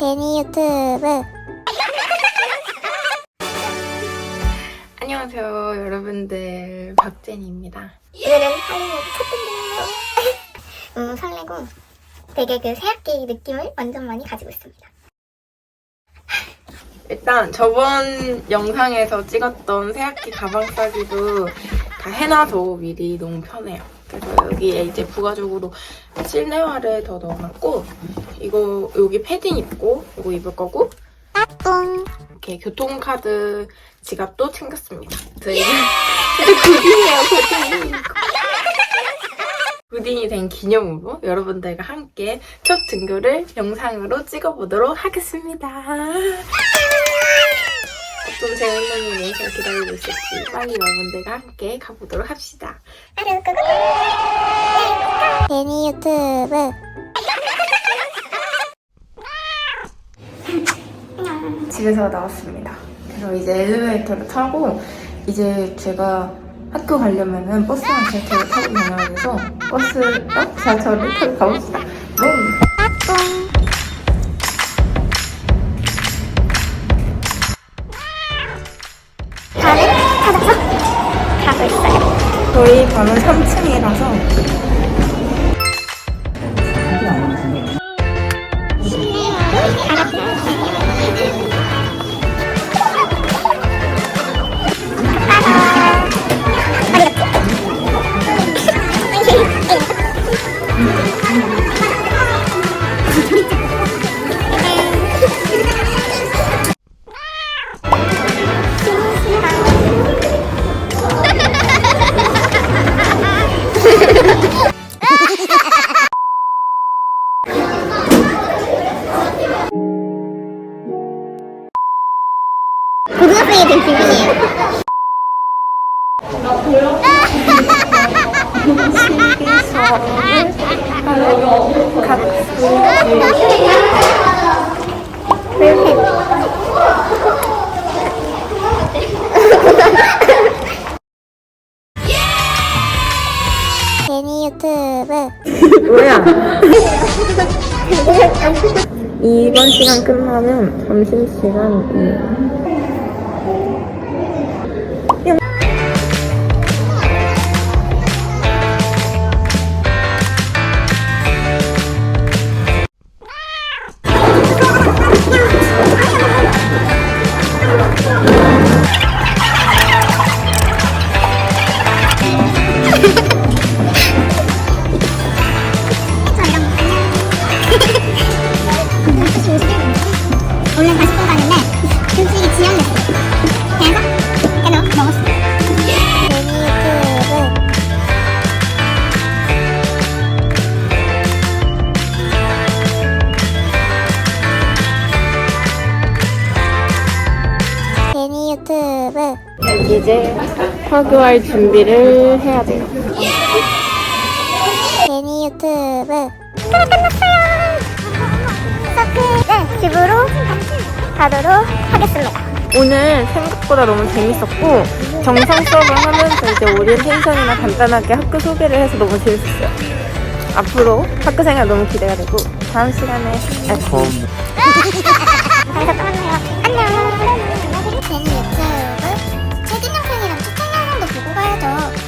제니 유튜브. 안녕하세요 여러분들 박제니입니다 오늘은 첫 등교. 너무 설레고 되게 그 새학기 느낌을 완전 많이 가지고 있습니다. 일단 저번 영상에서 찍었던 새학기 가방 싸기도 다 해놔서 미리 너무 편해요 그래서 여기에 이제 부가적으로 실내화를 더 넣어놨고 이거 여기 패딩 입고 이거 입을 거고 똥. 이렇게 교통카드 지갑도 챙겼습니다 저희 굿이에요 굿이 굿인이 된 기념으로 여러분들과 함께 첫 등교를 영상으로 찍어보도록 하겠습니다. 재밌는 일이 잘 기다리고 있을지 빨리 여러분들과 함께 가보도록 합시다. 끄고. 제니 유튜브. 집에서 나왔습니다. 그래서 이제 엘리베이터를 타고 이제 제가 학교 가려면은 버스랑 지하철을 타고 다녀야 돼서 버스랑 지하철을 타고 가봅시다. 음. 저희 방은 3층이라서 고등학생이 된 기분이에요. 제니 유튜브. 뭐야? 이번 시간 끝나면 점심시간 원 이제 학교할 준비를 해야 돼요. 제니 유튜브. 끝났어요. 네, 집으로 가도록 하겠습니다. 오늘 생각보다 너무 재밌었고 정상 수업을 하면서 이제 오리엔테이션이나 간단하게 학교 소개를 해서 너무 재밌었어요. 앞으로 학교 생활 너무 기대가 되고 다음 시간에 여기서 또 만나요. 안녕. 제니 유튜브. ード